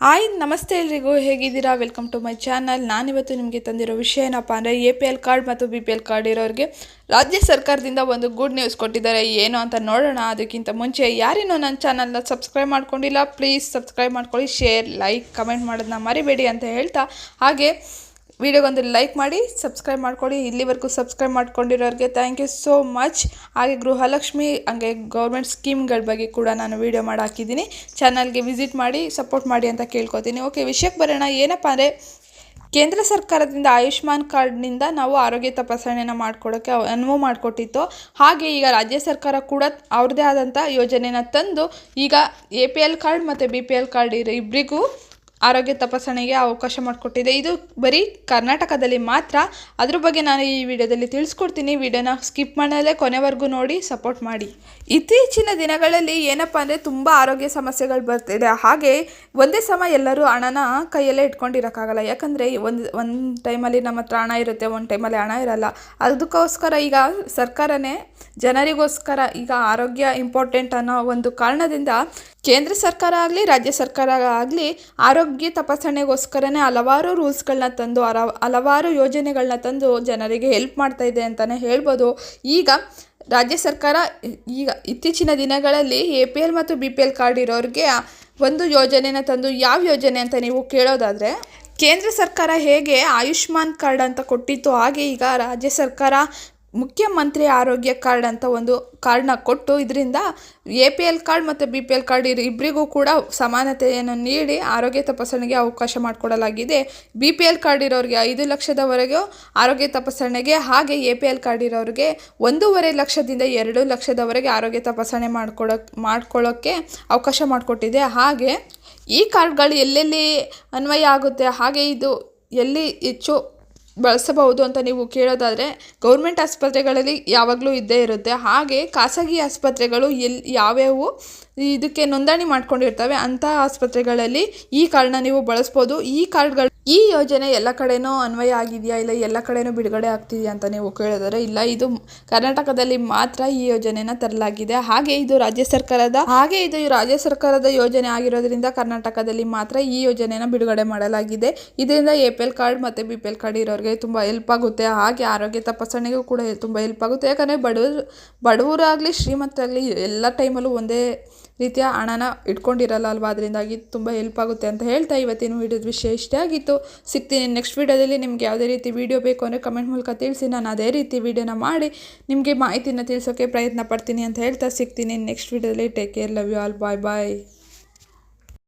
Hi, ನಮಸ್ತೆ ಎಲ್ರಿಗೂ. ಹೇಗಿದ್ದೀರಾ? ವೆಲ್ಕಮ್ ಟು ಮೈ ಚಾನಲ್ ನಾನಿವತ್ತು ನಿಮಗೆ ತಂದಿರೋ ವಿಷಯ ಏನಪ್ಪ ಅಂದರೆ ಎ ಪಿ ಎಲ್ ಕಾರ್ಡ್ ಮತ್ತು ಬಿ ಪಿ ಎಲ್ ಕಾರ್ಡ್ ಇರೋರಿಗೆ ರಾಜ್ಯ ಸರ್ಕಾರದಿಂದ ಒಂದು ಗುಡ್ ನ್ಯೂಸ್ ಕೊಟ್ಟಿದ್ದಾರೆ. ಏನು ಅಂತ ನೋಡೋಣ. ಅದಕ್ಕಿಂತ ಮುಂಚೆ ಯಾರೇನೋ ನನ್ನ ಚಾನಲ್ನ ಸಬ್ಸ್ಕ್ರೈಬ್ ಮಾಡ್ಕೊಂಡಿಲ್ಲ ಪ್ಲೀಸ್ ಸಬ್ಸ್ಕ್ರೈಬ್ ಮಾಡ್ಕೊಳ್ಳಿ ಶೇರ್ ಲೈಕ್ ಕಮೆಂಟ್ ಮಾಡೋದನ್ನ ಮರಿಬೇಡಿ ಅಂತ ಹೇಳ್ತಾ ಹಾಗೆ ವಿಡಿಯೋಗೊಂದು ಲೈಕ್ ಮಾಡಿ, ಸಬ್ಸ್ಕ್ರೈಬ್ ಮಾಡ್ಕೊಳ್ಳಿ. ಇಲ್ಲಿವರೆಗೂ ಸಬ್ಸ್ಕ್ರೈಬ್ ಮಾಡ್ಕೊಂಡಿರೋರಿಗೆ ಥ್ಯಾಂಕ್ ಯು ಸೋ ಮಚ್ ಹಾಗೆ ಗೃಹಲಕ್ಷ್ಮಿ, ಹಾಗೆ ಗೌರ್ಮೆಂಟ್ ಸ್ಕೀಮ್ಗಳ ಬಗ್ಗೆ ಕೂಡ ನಾನು ವಿಡಿಯೋ ಮಾಡಿ ಹಾಕಿದ್ದೀನಿ. ಚಾನಲ್ಗೆ ವಿಸಿಟ್ ಮಾಡಿ ಸಪೋರ್ಟ್ ಮಾಡಿ ಅಂತ ಕೇಳ್ಕೊತೀನಿ. ಓಕೆ ವಿಷಯಕ್ಕೆ ಬರೋಣ. ಏನಪ್ಪ ಅಂದರೆ, ಕೇಂದ್ರ ಸರ್ಕಾರದಿಂದ, ಆಯುಷ್ಮಾನ್ ಕಾರ್ಡ್ನಿಂದ ನಾವು ಆರೋಗ್ಯ ತಪಾಸಣೆಯನ್ನು ಮಾಡ್ಕೊಡೋಕ್ಕೆ ಅನುವು ಮಾಡಿಕೊಟ್ಟಿತ್ತು. ಹಾಗೆ ಈಗ ರಾಜ್ಯ ಸರ್ಕಾರ ಕೂಡ ಅವ್ರದ್ದೇ ಆದಂಥ ಯೋಜನೆನ ತಂದು, ಈಗ ಎ ಕಾರ್ಡ್ ಮತ್ತು ಬಿ ಕಾರ್ಡ್ ಇರೋ ಇಬ್ಬರಿಗೂ ಆರೋಗ್ಯ ತಪಾಸಣೆಗೆ ಅವಕಾಶ ಮಾಡಿಕೊಟ್ಟಿದೆ. ಇದು ಬರೀ ಕರ್ನಾಟಕದಲ್ಲಿ ಮಾತ್ರ. ಅದ್ರ ಬಗ್ಗೆ ನಾನು ಈ ವಿಡಿಯೋದಲ್ಲಿ ತಿಳಿಸ್ಕೊಡ್ತೀನಿ. ವಿಡಿಯೋನ ಸ್ಕಿಪ್ ಮಾಡಲೇ ಕೊನೆವರೆಗೂ ನೋಡಿ, ಸಪೋರ್ಟ್ ಮಾಡಿ. ಇತ್ತೀಚಿನ ದಿನಗಳಲ್ಲಿ ಏನಪ್ಪ ಅಂದರೆ ತುಂಬ ಆರೋಗ್ಯ ಸಮಸ್ಯೆಗಳು ಬರ್ತಿದೆ. ಹಾಗೆ ಒಂದೇ ಸಮ ಎಲ್ಲರೂ ಹಣನ ಕೈಯಲ್ಲೇ ಇಟ್ಕೊಂಡಿರೋಕ್ಕಾಗಲ್ಲ. ಯಾಕಂದರೆ ಒಂದು ಒಂದು ಟೈಮಲ್ಲಿ ನಮ್ಮ ಹತ್ರ ಹಣ ಇರುತ್ತೆ, ಒಂದು ಟೈಮಲ್ಲಿ ಹಣ ಇರಲ್ಲ. ಅದಕ್ಕೋಸ್ಕರ ಈಗ ಸರ್ಕಾರನೇ ಜನರಿಗೋಸ್ಕರ ಈಗ ಆರೋಗ್ಯ ಇಂಪಾರ್ಟೆಂಟ್ ಅನ್ನೋ ಒಂದು ಕಾರಣದಿಂದ ಕೇಂದ್ರ ಸರ್ಕಾರ ಆಗಲಿ, ರಾಜ್ಯ ಸರ್ಕಾರ ಆಗಲಿ ಆರೋಗ್ಯ ತಪಾಸಣೆಗೋಸ್ಕರನೇ ಹಲವಾರು ರೂಲ್ಸ್ಗಳನ್ನ ತಂದು ಹರ ಹಲವಾರು ಯೋಜನೆಗಳನ್ನ ತಂದು ಜನರಿಗೆ ಹೆಲ್ಪ್ ಮಾಡ್ತಾ ಇದೆ ಅಂತಲೇ ಹೇಳ್ಬೋದು. ಈಗ ರಾಜ್ಯ ಸರ್ಕಾರ ಈಗ ಇತ್ತೀಚಿನ ದಿನಗಳಲ್ಲಿ ಎ ಪಿ ಎಲ್ ಮತ್ತು ಬಿ ಪಿ ಎಲ್ ಕಾರ್ಡ್ ಇರೋರಿಗೆ ಒಂದು ಯೋಜನೆನ ತಂದು ಯಾವ ಯೋಜನೆ ಅಂತ ನೀವು ಕೇಳೋದಾದರೆ, ಕೇಂದ್ರ ಸರ್ಕಾರ ಹೇಗೆ ಆಯುಷ್ಮಾನ್ ಕಾರ್ಡ್ ಅಂತ ಕೊಟ್ಟಿತ್ತು, ಹಾಗೆ ಈಗ ರಾಜ್ಯ ಸರ್ಕಾರ ಮುಖ್ಯಮಂತ್ರಿ ಆರೋಗ್ಯ ಕಾರ್ಡ್ ಅಂತ ಒಂದು ಕಾರ್ಡ್ನ ಕೊಟ್ಟು ಇದರಿಂದ ಎ ಪಿ ಎಲ್ ಕಾರ್ಡ್ ಮತ್ತು ಬಿ ಪಿ ಎಲ್ ಕಾರ್ಡ್ ಇರ್ ಇಬ್ಬರಿಗೂ ಕೂಡ ಸಮಾನತೆಯನ್ನು ನೀಡಿ ಆರೋಗ್ಯ ತಪಾಸಣೆಗೆ ಅವಕಾಶ ಮಾಡಿಕೊಡಲಾಗಿದೆ. ಬಿ ಪಿ ಎಲ್ ಕಾರ್ಡ್ ಇರೋರಿಗೆ ಐದು ಲಕ್ಷದವರೆಗೂ ಆರೋಗ್ಯ ತಪಾಸಣೆಗೆ ಹಾಗೆ ಎ ಪಿ ಎಲ್ ಕಾರ್ಡ್ ಇರೋರಿಗೆ ಒಂದೂವರೆ ಲಕ್ಷದಿಂದ ಎರಡು ಲಕ್ಷದವರೆಗೆ ಆರೋಗ್ಯ ತಪಾಸಣೆ ಮಾಡ್ಕೊಡೋಕ್ಕೆ ಮಾಡ್ಕೊಳ್ಳೋಕ್ಕೆ ಅವಕಾಶ ಮಾಡಿಕೊಟ್ಟಿದೆ. ಹಾಗೆ ಈ ಕಾರ್ಡ್ಗಳು ಎಲ್ಲೆಲ್ಲಿ ಅನ್ವಯ ಆಗುತ್ತೆ? ಹಾಗೆ ಇದು ಎಲ್ಲಿ ಹೆಚ್ಚು ಬಳಸಬಹುದು ಅಂತ ನೀವು ಕೇಳೋದಾದರೆ ಗೌರ್ಮೆಂಟ್ ಆಸ್ಪತ್ರೆಗಳಲ್ಲಿ ಯಾವಾಗಲೂ ಇದ್ದೇ ಇರುತ್ತೆ. ಹಾಗೆ ಖಾಸಗಿ ಆಸ್ಪತ್ರೆಗಳು ಎಲ್ಲಿ ಯಾವ್ಯಾವು ಇದಕ್ಕೆ ನೋಂದಣಿ ಮಾಡ್ಕೊಂಡಿರ್ತವೆ ಅಂಥ ಆಸ್ಪತ್ರೆಗಳಲ್ಲಿ ಈ ಕಾರ್ಡ್ನ ನೀವು ಬಳಸ್ಬೋದು. ಈ ಕಾರ್ಡ್ಗಳು ಈ ಯೋಜನೆ ಎಲ್ಲ ಕಡೆನೂ ಅನ್ವಯ ಆಗಿದೆಯಾ? ಇಲ್ಲ ಎಲ್ಲ ಕಡೆನೂ ಬಿಡುಗಡೆ ಆಗ್ತಿದೆಯಾ ಅಂತ ನೀವು ಕೇಳಿದರೆ. ಇಲ್ಲ, ಇದು ಕರ್ನಾಟಕದಲ್ಲಿ ಮಾತ್ರ ಈ ಯೋಜನೆನ ತರಲಾಗಿದೆ. ಹಾಗೆ ಇದು ರಾಜ್ಯ ಸರ್ಕಾರದ, ಹಾಗೆ ಇದು ರಾಜ್ಯ ಸರ್ಕಾರದ ಯೋಜನೆ ಆಗಿರೋದ್ರಿಂದ ಕರ್ನಾಟಕದಲ್ಲಿ ಮಾತ್ರ ಈ ಯೋಜನೆನ ಬಿಡುಗಡೆ ಮಾಡಲಾಗಿದೆ. ಇದರಿಂದ ಎ ಪಿ ಎಲ್ ಕಾರ್ಡ್ ಮತ್ತು ಬಿ ಪಿ ಎಲ್ ಕಾರ್ಡ್ ಇರೋರಿಗೆ ತುಂಬ ಹೆಲ್ಪ್ ಆಗುತ್ತೆ. ಹಾಗೆ ಆರೋಗ್ಯ ತಪಾಸಣೆಗೂ ಕೂಡ ತುಂಬ ಹೆಲ್ಪ್ ಆಗುತ್ತೆ. ಯಾಕಂದರೆ ಬಡವರು, ಬಡವರಾಗಲಿ, ಶ್ರೀಮಂತರಾಗಲಿ ಎಲ್ಲ ಟೈಮಲ್ಲೂ ಒಂದೇ ರೀತಿಯ ಹಣನ ಇಟ್ಕೊಂಡಿರಲ್ಲ ಅಲ್ವಾ? ಅದರಿಂದಾಗಿ ತುಂಬ ಹೆಲ್ಪ್ ಆಗುತ್ತೆ ಅಂತ ಹೇಳ್ತಾ ಇವತ್ತಿನ ವೀಡಿಯೋದ ವಿಷಯ ಇಷ್ಟೇ ಆಗಿತ್ತು. ಸಿಗ್ತೀನಿ ನೆಕ್ಸ್ಟ್ ವೀಡಿಯೋದಲ್ಲಿ ನಿಮ್ಗೆ ಯಾವುದೇ ರೀತಿ ವೀಡಿಯೋ ಬೇಕು ಅಂದರೆ ಕಮೆಂಟ್ ಮೂಲಕ ತಿಳಿಸಿ, ನಾನು ಅದೇ ರೀತಿ ವೀಡಿಯೋನ ಮಾಡಿ ನಿಮಗೆ ಮಾಹಿತಿನ ತಿಳಿಸೋಕ್ಕೆ ಪ್ರಯತ್ನ ಪಡ್ತೀನಿ ಅಂತ ಹೇಳ್ತಾ ಸಿಗ್ತೀನಿ ನೆಕ್ಸ್ಟ್ ವೀಡಿಯೋದಲ್ಲಿ. Take care love you all bye bye